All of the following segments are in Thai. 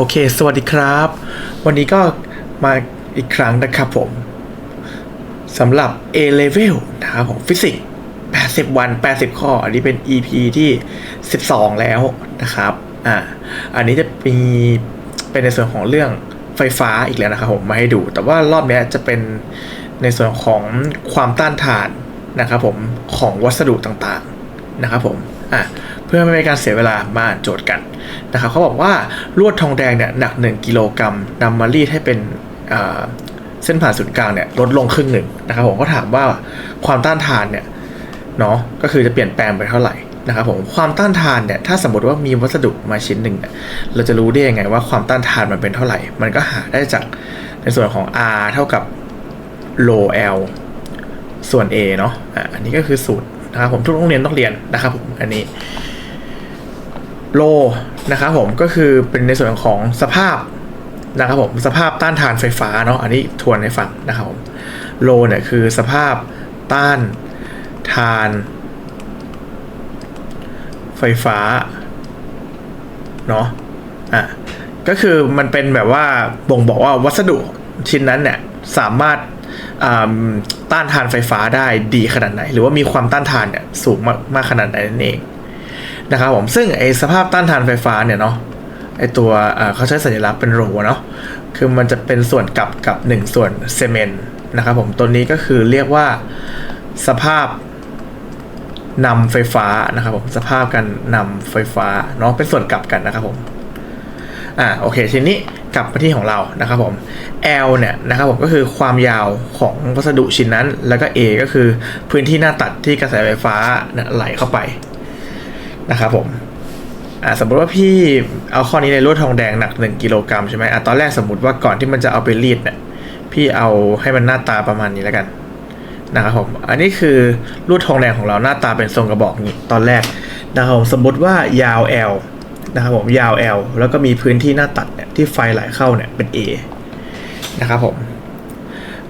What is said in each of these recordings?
โอเค สวัสดีครับ วันนี้ก็มาอีกครั้งนะครับผมสำหรับ A level นะครับของฟิสิกส์80 วัน 80 ข้อ อันนี้เป็น EP ที่ 12 แล้วนะครับ อ่า อันนี้จะมีเป็นในส่วนของเรื่องไฟฟ้าอีกแล้วนะครับผมมาให้ดู แต่ว่ารอบนี้จะเป็นในส่วนของความต้านทานนะครับผมของวัสดุต่างๆนะครับผม อะ เพื่อไม่ให้การเสียเวลามาโจทย์กันนะครับเขาบอกว่าลวดทองแดงเนี่ยหนัก 1 กิโลกรัมนำมารีดให้เป็นเส้นผ่านศูนย์กลางเนี่ยลดลงครึ่งหนึ่งนะครับผมก็ถามว่าความต้านทานเนี่ยเนาะก็คือจะเปลี่ยนแปลงไปเท่าไหร่นะครับผมความต้านทานเนี่ยถ้าสมมติว่ามีวัสดุมาชิ้นหนึ่งเนี่ยเราจะรู้ได้ยังไงว่าความต้านทานมันเป็นเท่าไหร่ มันก็หาได้จากในส่วนของ R เท่ากับ low L ส่วน A เนาะอะอันนี้ก็คือสูตรนะครับผมทุกโรงเรียนต้องเรียนนะครับผมอันนี้ โลนะครับผมก็คือเป็นในส่วนของสภาพนะครับผมสภาพต้านทานไฟฟ้าเนาะอันนี้ทวนให้ฟังนะครับผมโลเนี่ยคือสภาพต้านทานไฟฟ้าเนาะอะก็คือมันเป็นแบบว่าบ่งบอกว่าวัสดุชิ้นนั้นเนี่ยสามารถต้านทานไฟฟ้าได้ดีขนาดไหน หรือว่ามีความต้านทานเนี่ยสูงมากมากขนาดไหนนั่นเอง นะครับผมซึ่งไอสภาพต้านทานไฟฟ้าเนี่ยเนาะไอตัวเขาใช้สัญลักษณ์เป็นโรเนาะคือมันจะเป็นส่วนกลับกับ 1 ส่วนเซเมนต์นะครับผมตัวนี้ก็คือเรียกว่าสภาพนำไฟฟ้านะครับผมสภาพการนำไฟฟ้าเนาะเป็นส่วนกลับกันนะครับผมอ่าโอเคทีนี้กลับมาที่ของเรานะครับผม L เนี่ยนะครับผมก็คือความยาวของวัสดุชิ้นนั้น แล้วก็ A ก็คือพื้นที่หน้าตัดที่กระแสไฟฟ้าไหลเข้าไป นะครับผมอ่าสมมติว่าพี่เอาข้อนี้ในลวดทองแดงหนัก 1กิโลกรัมใช่ไหมอะตอนแรกสมมติว่าก่อนที่มันจะเอาไปรีดเนี่ยพี่เอาให้มันหน้าตาประมาณนี้แล้วกันนะครับผมอันนี้คือลวดทองแดงของเราหน้าตาเป็นทรงกระบอกนี้ตอนแรกนะครับผมสมมติว่ายาว L นะครับผมยาว L แล้วก็มีพื้นที่หน้าตัดเนี่ยที่ไฟไหลเข้าเนี่ยเป็น A นะครับผม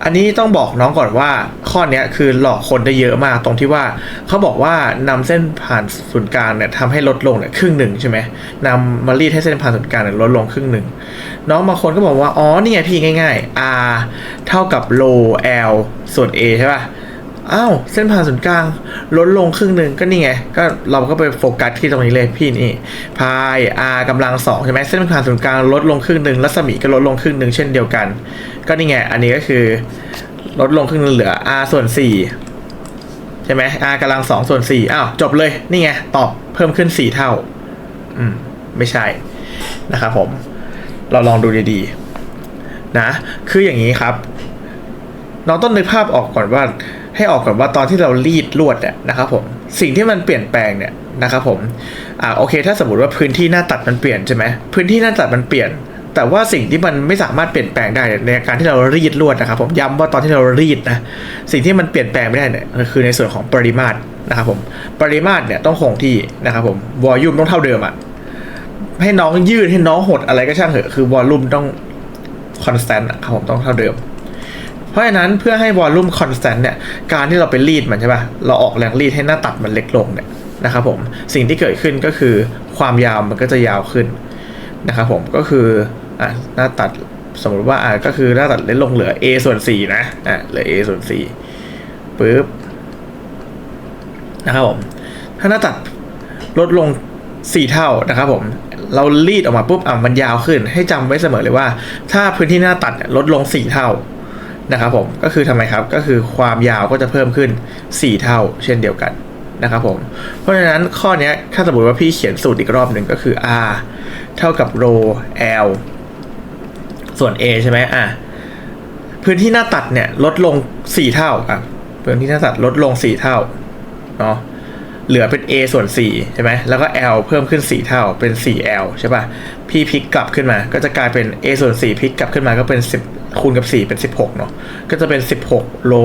อันนี้ต้องบอกน้องก่อนว่าข้อนี้คือหลอกคนได้เยอะมากตรงที่ว่าเขาบอกว่านำเส้นผ่านศูนย์กลางเนี่ยทำให้ลดลงเนี่ยครึ่งหนึ่งใช่ไหมนำมารีดให้เส้นผ่านศูนย์กลางเนี่ยลดลงครึ่งหนึ่งน้องบางคนก็บอกว่า อ๋อ นี่ไงพี่ง่ายๆ r เท่ากับ low l ส่วน a ใช่ป่ะ อ้าวเส้นผ่านศูนย์กลางลดลงครึ่งหนึ่งก็นี่ไง ก็เราก็ไปโฟกัสที่ตรงนี้เลยพี่นี่พาย r กำลังสองใช่ไหมเส้นผ่านศูนย์กลางลดลงครึ่งหนึ่งรัศมีก็ลดลงครึ่งหนึ่งเช่นเดียวกัน ก็นี่ไง อันนี้ก็คือ ลดลงครึ่งหนึงเหลือ r ส่วน4ใช่ไหม r กำลัง2ส่วน4อ้าวจบเลยนี่ไงตอบเพิ่มขึ้น4เท่า อืมไม่ใช่นะครับผม เราลองดูดีๆนะ คืออย่างนี้ครับ เราต้องนึกภาพออกก่อนว่า ให้ออกก่อนว่าตอนที่เรารีดลวดเนี่ยนะครับผมสิ่งที่มันเปลี่ยนแปลงเนี่ยนะครับผมอ่าโอเค ถ้าสมมติว่าพื้นที่หน้าตัดมันเปลี่ยนใช่ไหมพื้นที่หน้าตัดมันเปลี่ยน แต่ว่าสิ่งที่มันไม่สามารถเปลี่ยนแปลงได้ในการที่เรารีดลวดนะครับผมย้ำว่าตอนที่เรารีดนะสิ่งที่มันเปลี่ยนแปลงไม่ได้เนี่ยคือในส่วนของปริมาตรนะครับผมปริมาตรเนี่ยต้องคงที่นะครับผมวอลลุ่มต้องเท่าเดิมอะให้น้องยืดให้น้องหดอะไรก็ช่างเถอะคือวอลลุ่มต้องคอนสแตนต์ครับผมต้องเท่าเดิม เพราะฉะนั้นเพื่อให้วอลลุ่มคอนสแตนต์เนี่ยการที่เราไปรีดมันใช่ป่ะเราออกแรงรีดให้หน้าตัดมันเล็กลงเนี่ยนะครับผมสิ่งที่เกิดขึ้นก็คือความยาวมันก็จะยาวขึ้นนะครับผมก็คืออะหน้าตัดสมมติว่าอะก็คือหน้าตัดเล็กลงเหลือ a ส่วน 4 นะอะเหลือ a ส่วน4ปึ๊บนะครับผมถ้าหน้าตัดลดลง 4 เท่านะครับผมเรารีดออกมาปุ๊บอะมันยาวขึ้น ให้จำไว้เสมอเลยว่า ถ้าพื้นที่หน้าตัดลดลง 4 เท่า นะครับผมก็คือทำไมครับก็คือความยาวก็จะเพิ่มขึ้น 4 เท่า เช่นเดียวกันนะครับผมเพราะฉะนั้นข้อนี้ถ้าสมมติว่าพี่เขียนสูตรอีกรอบหนึ่งก็คือ r เท่ากับ rho l ส่วน a ใช่ไหมอะพื้นที่หน้าตัดเนี่ยลดลง 4 เท่าอะพื้นที่หน้าตัดลดลง 4 เท่าเนาะเหลือเป็น a ส่วน4ใช่ไหมแล้วก็ l เพิ่มขึ้น 4 เท่าเป็น 4l ใช่ป่ะพี่พลิกกลับขึ้นมา ก็จะกลายเป็น a ส่วน4พลิกกลับขึ้นมาก็เป็น10 คูณกับ 4 เป็น 16 เนาะก็จะเป็น 16 rho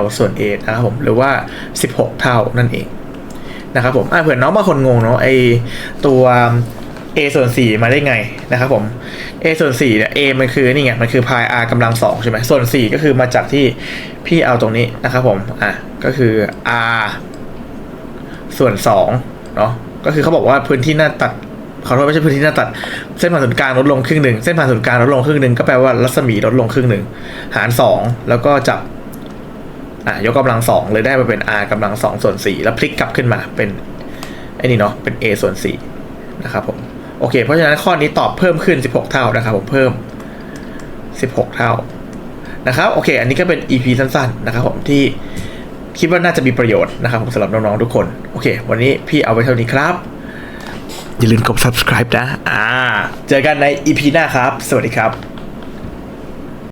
l ส่วน a นะครับผม หรือว่า 16 เท่านั่นเองนะครับผมอะเผื่อน้องบางคนงงเนาะไอตัว a ส่วน 4 มาได้ไงนะครับผม a ส่วน4เนี่ย a มันคือนี่ไง มันคือพาย r กำลัง2ใช่ไหมส่วน 4 ก็คือมาจากที่พี่เอาตรงนี้นะครับผม อะ ก็คือ r ส่วน2เนาะก็คือเขาบอกว่าพื้นที่หน้าตัด ขอโทษไม่ใช่พื้นที่หน้าตัด เส้นผ่านศูนย์กลางลดลงครึ่งหนึ่งเส้นผ่านศูนย์กลางลดลงครึ่งหนึ่งก็แปลว่ารัศมีลดลงครึ่งหนึ่งหารสองแล้วก็จับอะยกกำลังสองเลยได้มาเป็น r กำลังสองส่วนสี่แล้วพลิกกลับขึ้นมาเป็นไอ้นี่เนาะเป็น a ส่วนสี่นะครับผมโอเค เพราะฉะนั้นข้อนี้ตอบเพิ่มขึ้น 16 เท่านะครับผมเพิ่ม 16 เท่านะครับโอเค อันนี้ก็เป็น EP สั้นๆนะครับผมที่คิดว่าน่าจะมีประโยชน์นะครับผมสำหรับน้องๆทุกคน โอเค วันนี้พี่เอาไว้เท่านี้ครับ อย่าลืมกด subscribe นะ อ่า เจอกันใน EP หน้าครับ สวัสดีครับ